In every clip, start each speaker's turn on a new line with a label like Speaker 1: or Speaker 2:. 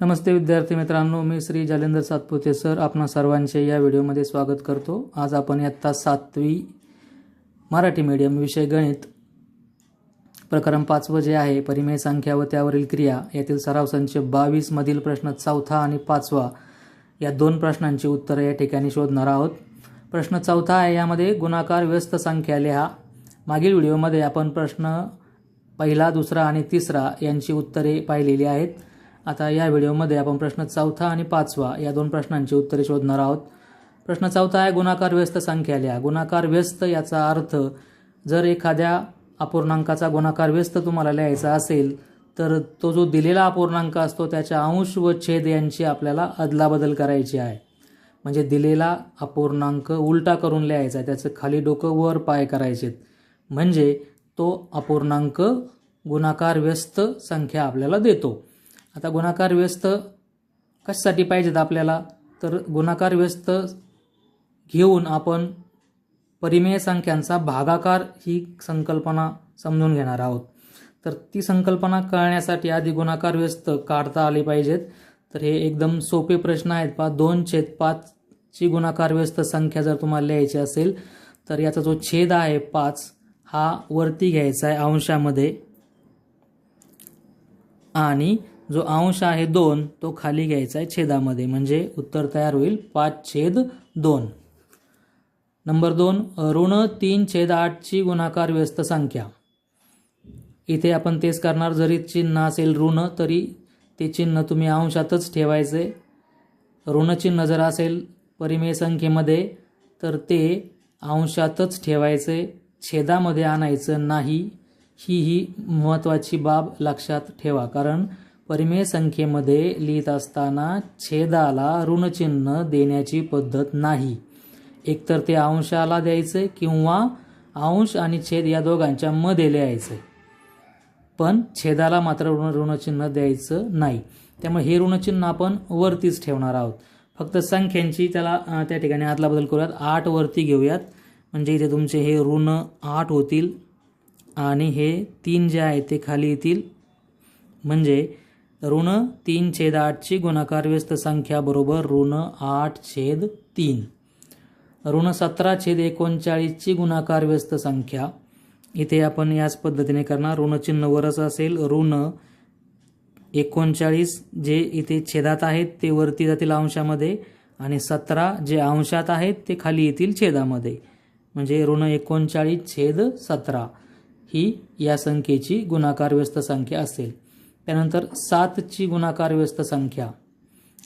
Speaker 1: नमस्ते विद्यार्थी मित्रांनो मी श्री जालेंद्र सातपुते सर. आपणा सर्वांचे या व्हिडिओमध्ये स्वागत करतो. आज आपण इयत्ता सातवी मराठी मीडियम विषय गणित प्रकरण पाचवं जे आहे परिमेय संख्या व त्यावरील क्रिया यातील सराव संच बावीसमधील प्रश्न चौथा आणि पाचवा या दोन प्रश्नांची उत्तरं या ठिकाणी शोधणार आहोत. प्रश्न चौथा आहे यामध्ये गुणाकार व्यस्त संख्या लिहा. मागील व्हिडिओमध्ये आपण प्रश्न पहिला दुसरा आणि तिसरा यांची उत्तरे पाहिलेली आहेत. आता या व्हिडिओमध्ये आपण प्रश्न चौथा आणि पाचवा या दोन प्रश्नांची उत्तरे शोधणार आहोत. प्रश्न चौथा आहे गुणाकार व्यस्त संख्या लिहा गुणाकार व्यस्त याचा अर्थ जर एखाद्या अपूर्णांकाचा गुणाकार व्यस्त तुम्हाला लिहायचा असेल तर तो जो दिलेला अपूर्णांक असतो त्याच्या अंश व छेद यांची आपल्याला अदलाबदल करायची आहे. म्हणजे दिलेला अपूर्णांक उलटा करून लिहायचा आहे. त्याचं खाली डोकं वर पाय करायचेत. म्हणजे तो अपूर्णांक गुणाकार व्यस्त संख्या आपल्याला देतो. आता गुणाकार व्यस्त कशासाठी पाहिजेत आपल्याला? तर गुणाकार व्यस्त घेऊन आपण परिमेय संख्यांचा भागाकार ही संकल्पना समजून घेणार आहोत. तर ती संकल्पना कळण्यासाठी आधी गुणाकार व्यस्त काढता आले पाहिजेत. तर हे एकदम सोपे प्रश्न आहेत पा दोन छेद पाचची गुणाकार व्यस्त संख्या जर तुम्हाला लिहायची असेल तर याचा जो छेद आहे पाच हा वरती घ्यायचा आहे अंशामध्ये. आणि जो अंश आहे दोन तो खाली घ्यायचा आहे छेदामध्ये. म्हणजे उत्तर तयार होईल पाच छेद दोन. नंबर दोन ऋण तीन छेद आठची गुणाकार व्यस्त संख्या. इथे आपण तेच करणार. जरी चिन्ह असेल ऋण तरी ते चिन्ह तुम्ही अंशातच ठेवायचे. ऋणचिन्ह जर असेल परिमेय संख्येमध्ये तर ते अंशातच ठेवायचे. छेदामध्ये आणायचं नाही. ही ही महत्त्वाची बाब लक्षात ठेवा. कारण परिमेय संख्येमध्ये लिहित असताना छेदाला ऋणचिन्ह देण्याची पद्धत नाही. एकतर ते अंशाला द्यायचे किंवा अंश आणि छेद या दोघांच्या मध्ये लिहायचे. पण छेदाला मात्र ऋण ऋणचिन्ह द्यायचं नाही. त्यामुळे हे ऋणचिन्ह आपण वरतीच ठेवणार आहोत. फक्त संख्यांची त्याला त्या ठिकाणी आतला बदल करूयात. आठ वरती घेऊयात. म्हणजे इथे तुमचे हे ऋण आठ होतील आणि हे तीन जे आहे ते खाली येतील. म्हणजे ऋण तीन छेद आठची गुणाकार व्यस्त संख्या बरोबर ऋण आठ छेद तीन. ऋण सतरा छेद एकोणचाळीसची गुणाकार व्यस्त संख्या. इथे आपण याच पद्धतीने करणार. ऋणचिन्ह वरच असेल. ऋण एकोणचाळीस जे इथे छेदात आहेत ते वरती जातील अंशामध्ये आणि सतरा जे अंशात आहेत ते खाली येतील छेदामध्ये. म्हणजे ऋण एकोणचाळीस छेद सतरा ही या संख्येची गुणाकार व्यस्त संख्या असेल. त्यानंतर सातची गुणाकार व्यस्त संख्या.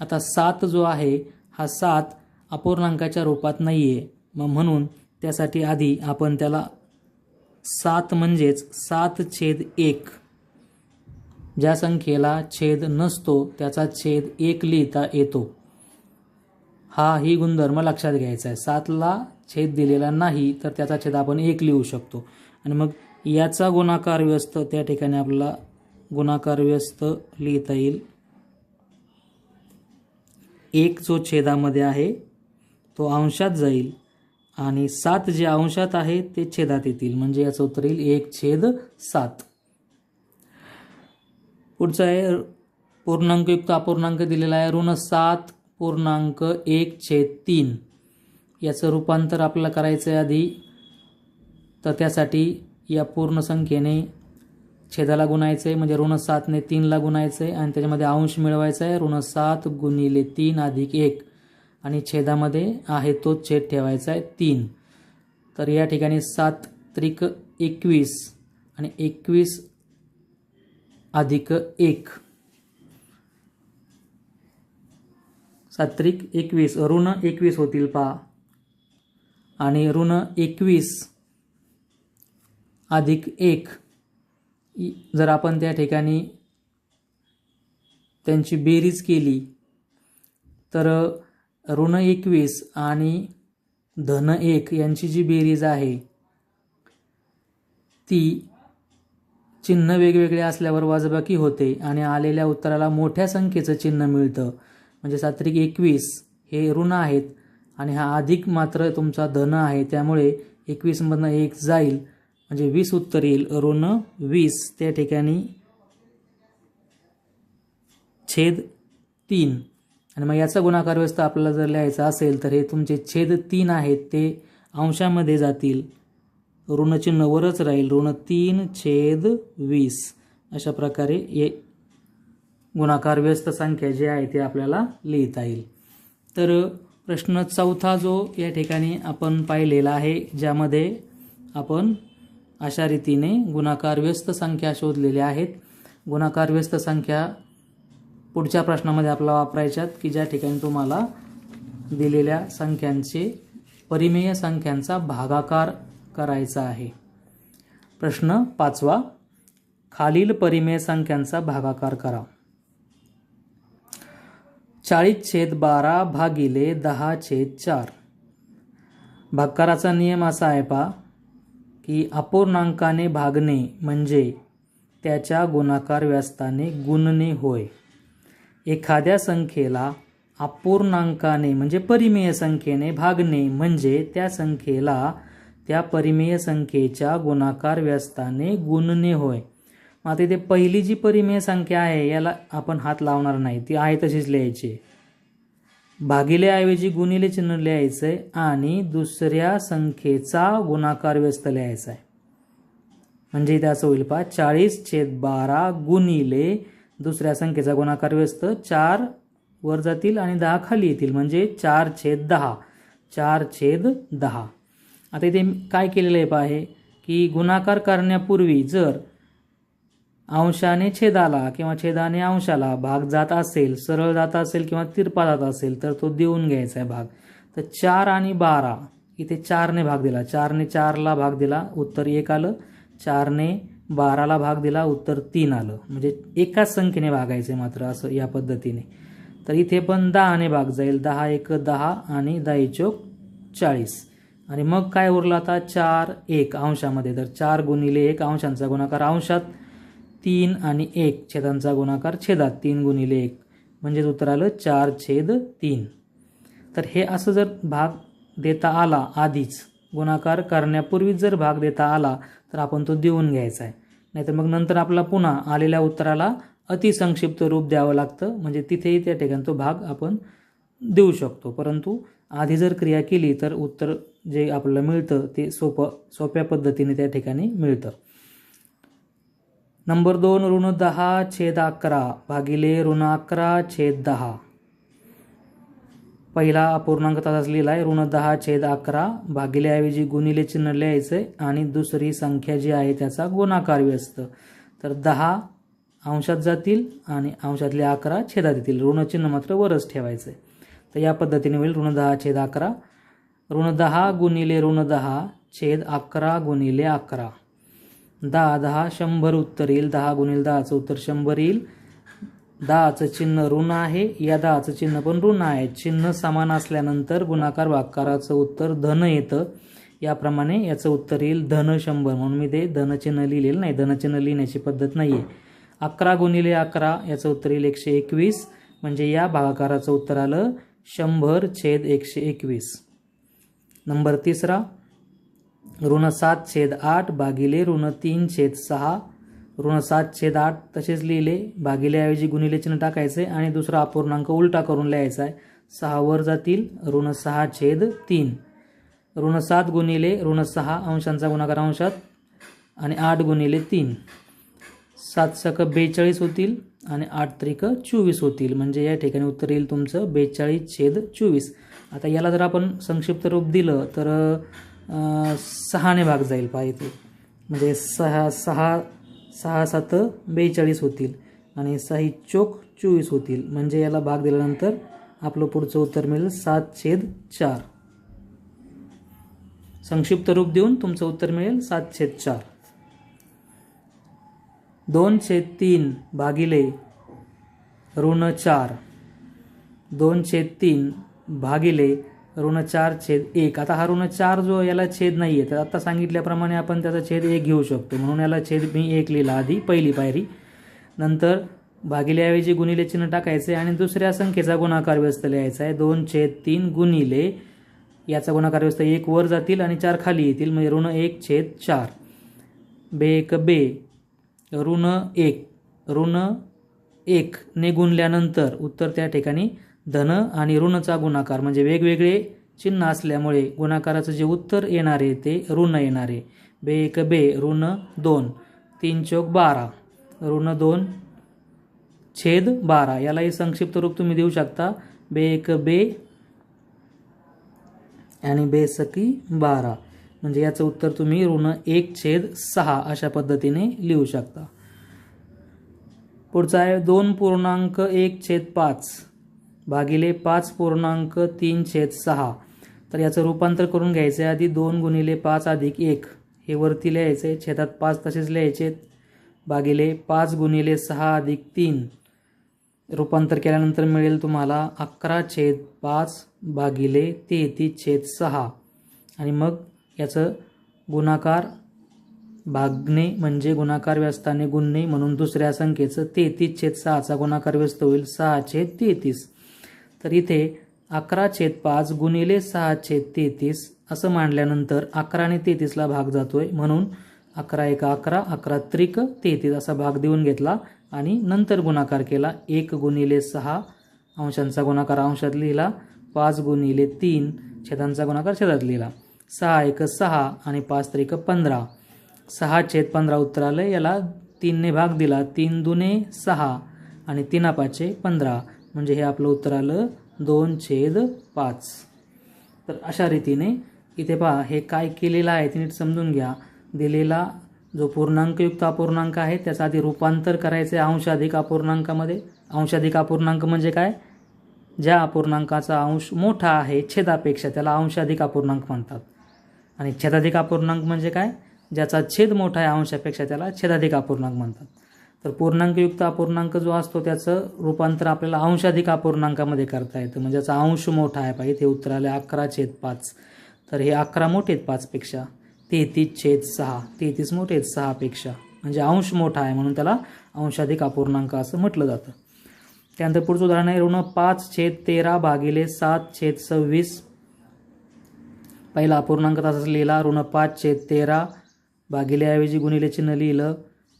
Speaker 1: आता सात जो आहे हा सात अपूर्णांकाच्या रूपात नाही आहे मग म्हणून त्यासाठी आधी आपण त्याला सात म्हणजेच सात छेद एक. ज्या संख्येला छेद नसतो त्याचा छेद एक लिहिता येतो. हा ही गुणधर्म लक्षात घ्यायचा आहे. सातला छेद दिलेला नाही तर त्याचा छेद आपण एक लिहू शकतो. आणि मग याचा गुणाकार व्यस्त त्या ठिकाणी आपल्याला गुणाकार व्यस्त लिहिता येईल. एक जो छेदामध्ये आहे तो अंशात जाईल आणि सात जे अंशात आहे ते छेदात येतील. म्हणजे याचं उत्तर येईल एक छेद सात. पुढचं आहे पूर्णांकयुक्त अपूर्णांक दिलेला आहे. ऋण सात पूर्णांक एक छेद तीन. याचं रूपांतर आपल्याला करायचं आहे आधी. तर त्यासाठी या पूर्ण संख्येने छेदाला गुणायचं आहे म्हणजे ऋण सातने तीनला गुणायचं आहे आणि त्याच्यामध्ये अंश मिळवायचा आहे ऋण सात गुणिले तीन अधिक एक. आणि छेदामध्ये आहे तोच छेद ठेवायचा आहे तीन. तर या ठिकाणी सात त्रिक एकवीस आणि एकवीस अधिक एक. सात्रिक एकवीस ऋण एकवीस होतील पा आणि ऋण एकवीस अधिक एक. जर आपण त्या ठिकाणी त्यांची बेरीज केली तर ऋण एकवीस आणि धन एक यांची जी बेरीज आहे ती चिन्ह वेगवेगळे असल्यावर वाजबाकी होते आणि आलेल्या उत्तराला मोठ्या संख्येचं चिन्ह मिळतं. म्हणजे सात्रिक एकवीस हे ऋण आहेत आणि हा अधिक मात्र तुमचा धन आहे त्यामुळे एकवीसमधनं एक जाईल. म्हणजे वीस उत्तर येईल. ऋण वीस. त्या ठिकाणी छेद तीन. आणि मग याचा गुणाकार व्यस्त आपल्याला जर लिहायचा असेल तर हे तुमचे छेद तीन आहेत ते अंशामध्ये जातील. ऋणचिन्ह वरच राहील. ऋण तीन छेद वीस. अशा प्रकारे हे गुणाकार व्यस्त संख्या जी आहे ते आपल्याला लिहिता येईल. तर प्रश्न चौथा जो या ठिकाणी आपण पाहिलेला आहे ज्यामध्ये आपण अशा रीतीने गुणाकार व्यस्त संख्या शोधलेल्या आहेत. गुणाकार व्यस्त संख्या पुढच्या प्रश्नामध्ये आपल्याला वापरायच्यात की ज्या ठिकाणी तुम्हाला दिलेल्या संख्यांचे परिमेय संख्यांचा भागाकार करायचा आहे. प्रश्न पाचवा खालील परिमेय संख्यांचा भागाकार करा. चाळीस छेद बारा भागिले दहा छेद चार. भागकाराचा नियम असा आहे पा की अपूर्णांकाने भागणे म्हणजे त्याच्या गुणाकार व्यस्ताने गुणणे होय. एखाद्या संख्येला अपूर्णांकाने म्हणजे परिमेय संख्येने भागणे म्हणजे त्या संख्येला त्या परिमेय संख्येच्या गुणाकार व्यस्ताने गुणणे होय. मग आता इथे पहिली जी परिमेय संख्या आहे याला आपण हात लावणार नाही. ती आहे तशीच लिहायची. भागिल्याऐवजी गुणिले चिन्ह लिहायचं आहे आणि दुसऱ्या संख्येचा गुणाकार व्यस्त लिहायचा आहे म्हणजे इथे असं होईल पहा चाळीस छेद बारा गुणिले दुसऱ्या संख्येचा गुणाकार व्यस्त चार वर जातील आणि दहा खाली येतील. म्हणजे चार छेद दहा चार छेद दहा. आता इथे काय केलेलं आहे पहा हे की गुणाकार करण्यापूर्वी जर अंशाने छेदाला किंवा छेदाने अंशाला भाग जात असेल सरळ जात असेल किंवा तिरपा जात असेल तर तो देऊन घ्यायचा आहे भाग. तर चार आणि बारा इथे चारने भाग दिला. चारने चारला भाग दिला उत्तर एक आलं. चारने बाराला भाग दिला उत्तर तीन आलं. म्हणजे एकाच संख्येने भागायचे मात्र असं या पद्धतीने. तर इथे पण दहाने भाग जाईल. दहा एक दहा आणि दहा चोक चाळीस. आणि मग काय उरलं आता? चार एक अंशामध्ये. तर चार गुणिले एक अंशांचा गुणाकार अंशात. तीन आणि एक. छेदांचा गुणाकार छेदात तीन गुणिले एक. म्हणजेच उत्तर आलं चार छेद तीन. तर हे असं जर भाग देता आला आधीच गुणाकार करण्यापूर्वीच जर भाग देता आला तर आपण तो देऊन घ्यायचा आहे. नाहीतर मग नंतर आपला पुन्हा आलेल्या उत्तराला अतिसंक्षिप्त रूप द्यावं लागतं. म्हणजे तिथेही त्या ठिकाणी तो भाग आपण देऊ शकतो. परंतु आधी जर क्रिया केली तर उत्तर जे आपल्याला मिळतं ते सोपं सोप्या पद्धतीने त्या ठिकाणी मिळतं. नंबर दोन ऋण दहा छेद अकरा भागिले ऋण अकरा छेद दहा. पहिला अपूर्णांक तसाच लिहिला आहे ऋण दहा छेद अकरा भागिल्याऐवजी गुणिले चिन्ह लिहायचं आहे आणि दुसरी संख्या जी आहे त्याचा गुणाकार व्यस्त तर दहा अंशात जातील आणि अंशातले अकरा छेदात येतील. ऋणचिन्ह मात्र वरच ठेवायचं आहे तर या पद्धतीने होईल ऋण दहा छेद अकरा. ऋण दहा गुणिले ऋण दहा छेद अकरा गुणिले अकरा. दहा दहा शंभर उत्तर येईल दहा गुणिले दहाचं उत्तर शंभर येईल. दहाचं चिन्ह ऋण आहे या दहाचं चिन्ह पण ऋण आहे. चिन्ह समान असल्यानंतर गुणाकार भागकाराचं उत्तर धन येतं. याप्रमाणे याचं उत्तर येईल धन शंभर. म्हणून मी ते धनचिन्ह लिहिलेलं नाही. धनचिन्ह लिहिण्याची पद्धत नाही आहे अकरा गुणिले अकरा याचं उत्तर येईल एकशे एकवीस. म्हणजे या भागाकाराचं उत्तर आलं शंभर छेद एकशे एकवीस. नंबर तिसरा ऋण सात छेद आठ भागिले ऋण तीन छेद सहा. ऋण सात छेद आठ तसेच लिहिले. भागिलेऐवजी गुणिले चिन्ह टाकायचे आणि दुसरा अपूर्णांक उलटा करून लिहायचा आहे. सहा वर जातील. ऋण सहा छेद तीन. ऋण सात गुणिले ऋण सहा अंशांचा गुणाकार अंशात आणि आठ गुणिले तीन. सात सक बेचाळीस होतील आणि आठ त्रिक चोवीस होतील. म्हणजे या ठिकाणी उत्तर येईल तुमचं बेचाळीस छेद चोवीस. आता याला जर आपण संक्षिप्त रूप दिलं तर सहाने भाग जाईल पाहिजे म्हणजे सहा सहा सहा सात बेचाळीस होतील. आणि सहा चोक चोवीस होतील. म्हणजे याला भाग दिल्यानंतर आपलं पुढचं उत्तर मिळेल सात छेद चार. संक्षिप्त रूप देऊन तुमचं उत्तर मिळेल सात छेद चार. दोन छेद तीन भागिले ऋण चार. दोन छेद तीन भागिले ऋण चार छेद एक. आता हा ऋण चार जो याला छेद नाही आहे तर आता सांगितल्याप्रमाणे आपण त्याचा छेद एक घेऊ शकतो. म्हणून याला छेद मी एक लिहिला आधी पहिली पायरी. नंतर भागिल्याऐवजी गुणिले चिन्ह टाकायचे आणि दुसऱ्या संख्येचा गुणाकार व्यस्त लिहायचा आहे. दोन छेद तीन गुणिले याचा गुणाकार व्यस्त एक वर जातील आणि चार खाली येतील. म्हणजे ऋण एक छेद चार. बे एक बे. ऋण एक. ऋण एक ने गुणल्यानंतर उत्तर त्या ठिकाणी धन आणि ऋणचा गुणाकार म्हणजे वेगवेगळे चिन्ह असल्यामुळे गुणाकाराचं जे उत्तर येणार आहे ते ऋण येणार. आहे बे एक बे ऋण दोन. तीन चौक बारा. ऋण दोन छेद बारा. यालाही संक्षिप्त रूप तुम्ही देऊ शकता. बे एक बे आणि बेसकी बारा. म्हणजे याचं उत्तर तुम्ही ऋण एक छेद सहा अशा पद्धतीने लिहू शकता. पुढचा आहे दोन पूर्णांक एक छेद पाच. भागिले पाच पूर्णांक तीन छेद सहा. तर याचं रूपांतर करून घ्यायचं आहे आधी दोन गुणिले पाच अधिक एक. हे वरती लिहायचं आहे छेदात पाच तसेच लिहायचे भागिले पाच गुणिले सहा अधिक तीन. रूपांतर केल्यानंतर मिळेल तुम्हाला अकरा छेद पाच भागिले तेहतीस छेद सहा. आणि मग याचं गुणाकार भागणे म्हणजे गुणाकार व्यस्ताने गुणणे म्हणून दुसऱ्या संख्येचं तेहतीस छेद सहाचा गुणाकार व्यस्त होईल. सहा छेद तेहतीस. तर इथे अकरा छेद पाच गुणिले सहा छेद तेहतीस असं मांडल्यानंतर अकरा आणि तेहतीसला भाग जातोय. म्हणून अकरा एक अकरा अकरा त्रिक तेहतीस असा भाग देऊन घेतला आणि नंतर गुणाकार केला. एक गुणिले सहा अंशांचा गुणाकार अंशात लिहिला. पाच गुणिले तीन छेदांचा गुणाकार छेदात लिहिला. सहा एक सहा आणि पाच त्रिक पंधरा. सहा छेद पंधरा उत्तर आलं याला तीनने भाग दिला. तीन दुने सहा आणि तीना पाचशे पंधरा. म्हणजे हे आपलं उत्तर आलं दोन छेद पाच. तर अशा रीतीने इथे पहा हे काय केलेलं आहे ते नीट समजून घ्या. दिलेला जो पूर्णांकयुक्त अपूर्णांक आहे त्याचं आधी रूपांतर करायचं आहे अंशाधिक अपूर्णांकामध्ये. अंशाधिक अपूर्णांक म्हणजे काय? ज्या अपूर्णांकाचा अंश मोठा आहे छेदापेक्षा त्याला अंशाधिक अपूर्णांक म्हणतात. आणि छेदाधिक अपूर्णांक म्हणजे काय? ज्याचा छेद मोठा आहे अंशापेक्षा त्याला छेदाधिक अपूर्णांक म्हणतात. तर पूर्णांकयुक्त अपूर्णांक जो असतो त्याचं रूपांतर आपल्याला अंशाधिक अपूर्णांकामध्ये करता येतं. म्हणजे याचा अंश मोठा आहे पाहिजे. ते उत्तर आलं अकरा छेद पाच. तर हे अकरा मोठे आहेत पाचपेक्षा. तेहतीस छेद सहा. तेहतीस मोठे आहेत सहापेक्षा. म्हणजे अंश मोठा आहे म्हणून त्याला अंशाधिक अपूर्णांक असं म्हटलं जातं. त्यानंतर पुढचं उदाहरण आहे. ऋण पाच छेद तेरा भागिले सात छेद सव्वीस. पहिला अपूर्णांक तसाच लिहिला. ऋण पाच छेद तेरा भागिलेऐवजी गुणिले चिन्ह लिहिलं.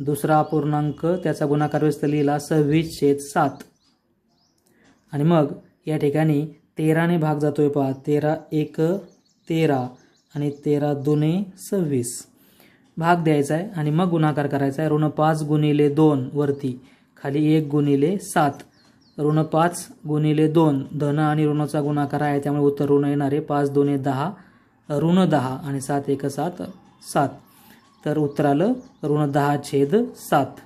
Speaker 1: दुसरा अपूर्णांक त्याचा गुणाकार व्यस्त लिहिला सव्वीस छेद सात. आणि मग या ठिकाणी तेराने भाग जातोय पहा. तेरा एक तेरा. आणि तेरा दोने सव्वीस. भाग द्यायचा आहे आणि मग गुणाकार करायचा आहे ऋण पाच गुणिले दोन वरती. खाली एक गुणिले सात. ऋण पाच गुणिले दोन. धन आणि ऋणाचा गुणाकार आहे त्यामुळे उत्तर ऋण येणारे पाच दोने दहा ऋण दहा आणि सात एक सात सात. तर उत्तर आलं ऋण दहा छेद सात.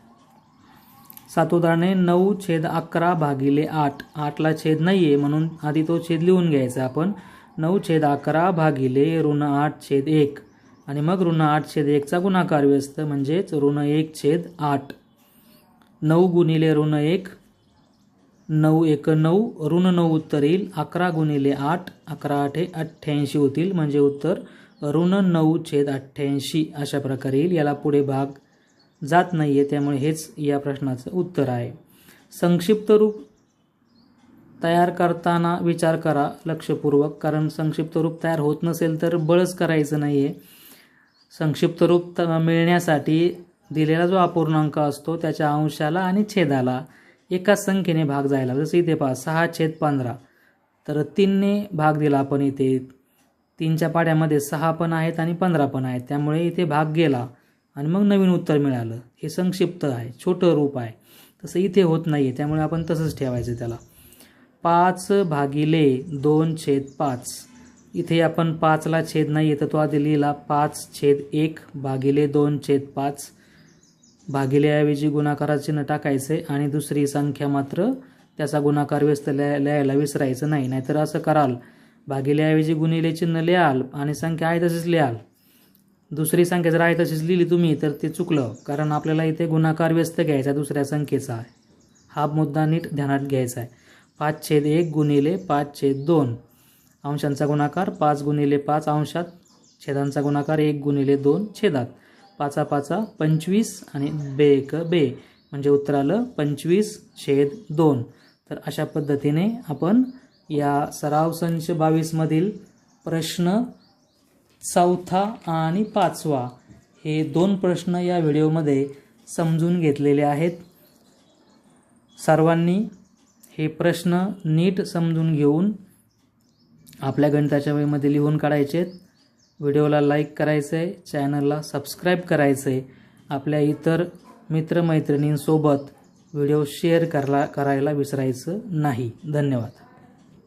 Speaker 1: सात उदाहरणे नऊ छेद अकरा भागिले आठ. आठला छेद नाही आहे म्हणून आधी तो छेद लिहून घ्यायचा आपण. नऊ छेद अकरा भागिले ऋण आठ छेद एक. आणि मग ऋण आठ छेद एकचा गुणाकार व्यस्त म्हणजेच ऋण एक छेद आठ. नऊ गुणिले ऋण एक नऊ एक नऊ. ऋण नऊ उत्तर येईल अकरा गुणिले आठ अकरा आठ हे अठ्ठ्याऐंशी होतील म्हणजे उत्तर ऋण नऊ छेद अठ्ठ्याऐंशी अशा प्रकारे येईल. याला पुढे भाग जात नाही आहे त्यामुळे हेच या प्रश्नाचं उत्तर आहे. संक्षिप्त रूप तयार करताना विचार करा लक्षपूर्वक कारण संक्षिप्त रूप तयार होत नसेल तर बळच करायचं नाही आहे संक्षिप्त रूप त मिळण्यासाठी दिलेला जो अपूर्णांक असतो त्याच्या अंशाला आणि छेदाला एकाच संख्येने भाग जायला जसं इथे पहा सहा छेद पंधरा. तर तीनने भाग दिला आपण इथे. तीनच्या पाड्यामध्ये सहा पण आहेत आणि पंधरा पण आहेत त्यामुळे इथे भाग गेला आणि मग नवीन उत्तर मिळालं हे संक्षिप्त आहे छोटं रूप आहे तसं इथे होत नाही आहे त्यामुळे आपण तसंच ठेवायचं त्याला पाच भागिले दोन छेद पाच इथे आपण पाचला छेद नाही आहे तर तो आधी लिहिला पाच छेद एक भागिले दोन छेद पाच भागिलेऐवजी गुणाकाराचं चिन्ह टाकायचे आणि दुसरी संख्या मात्र त्याचा गुणाकार व्यस्त लिहायला विसरायचं नाही नाहीतर असं कराल भागिल्याऐवजी गुणिले चिन्ह लिहाल आणि संख्या आहे तशीच लिहाल. दुसरी संख्या जर आहे तशीच लिहिली तुम्ही तर ते चुकलं कारण आपल्याला इथे गुणाकार व्यस्त घ्यायचा दुसऱ्या संख्येचा आहे. हा मुद्दा नीट ध्यानात घ्यायचा आहे. पाच छेद एक गुणिले पाच छेद दोन अंशांचा गुणाकार पाच गुणिले पाच अंशात छेदांचा गुणाकार एक गुणिले दोन छेदात. पाचा पाचा पंचवीस आणि बे एक बे म्हणजे उत्तर आलं पंचवीस छेद दोन. तर अशा पद्धतीने आपण या सराव संच बावीसमधील प्रश्न चौथा आणि पाचवा हे दोन प्रश्न या व्हिडिओमध्ये समजून घेतलेले आहेत. सर्वांनी हे प्रश्न नीट समजून घेऊन आपल्या गणिताच्या वेळेमध्ये लिहून काढायचे आहेत. व्हिडिओला लाईक करायचं आहे चॅनलला सबस्क्राईब करायचं आहे आपल्या इतर मित्रमैत्रिणींसोबत व्हिडिओ शेअर करला करायला विसरायचं नाही. धन्यवाद.